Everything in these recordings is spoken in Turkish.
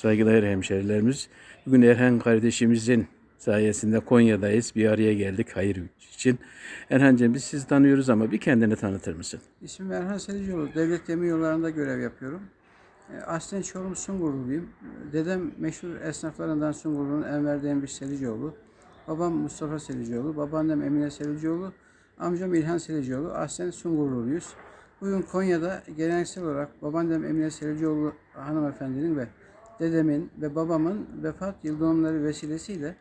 Saygıdeğer hemşerilerimiz. Bugün Erhan kardeşimizin sayesinde Konya'dayız. Bir araya geldik hayır için. Erhan'cığım biz sizi tanıyoruz ama bir kendini tanıtır mısın? İsmim Erhan Selicioğlu. Devlet Demir Yolları'nda görev yapıyorum. E, Aslen Çorum Sungurluluyum. Dedem meşhur esnaflarından Sungurlu'nun Enver Demirci Selicioğlu. Babam Mustafa Selicioğlu. Babaannem Emine Selicioğlu. Amcam İlhan Selicioğlu. Aslen Sungurluluyuz. Bugün Konya'da geleneksel olarak babaannem Emine Selicioğlu hanımefendinin ve dedemin ve babamın vefat yıl dönümleri vesilesiyle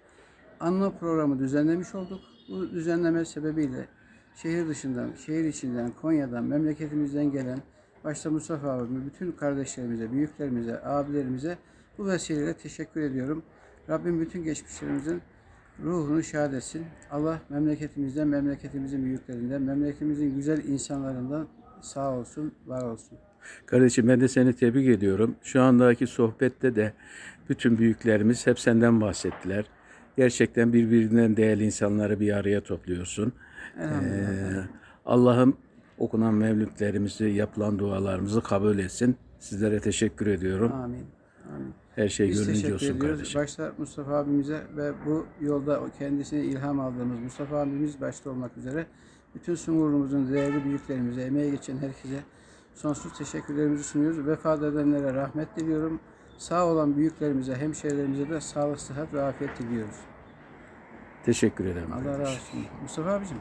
anma programı düzenlemiş olduk. Bu düzenleme sebebiyle şehir dışından, şehir içinden, Konya'dan, memleketimizden gelen başta Mustafa abime, bütün kardeşlerimize, büyüklerimize, abilerimize bu vesileyle teşekkür ediyorum. Rabbim bütün geçmişlerimizin ruhunu şad etsin. Allah memleketimizden, memleketimizin büyüklerinden, memleketimizin güzel insanlarından sağ olsun, var olsun. Kardeşim ben de seni tebrik ediyorum. Şu andaki sohbette de bütün büyüklerimiz hep senden bahsettiler. Gerçekten birbirinden değerli insanları bir araya topluyorsun. Ee, Allah'ım okunan mevlütlerimizi, yapılan dualarımızı kabul etsin. Sizlere teşekkür ediyorum. Amin. Amin. Her şey Biz olsun kardeşim. Başta Mustafa abimize ve bu yolda kendisine ilham aldığımız Mustafa abimiz başta olmak üzere bütün Sungurlu'muzun değerli büyüklerimize, emeği geçen herkese sonsuz teşekkürlerimizi sunuyoruz. Vefat edenlere rahmet diliyorum. Sağ olan büyüklerimize, hemşehrilerimize de sağlık, sıhhat ve afiyet diliyoruz. Teşekkür ederim. Allah razı olsun. Mustafa abicim.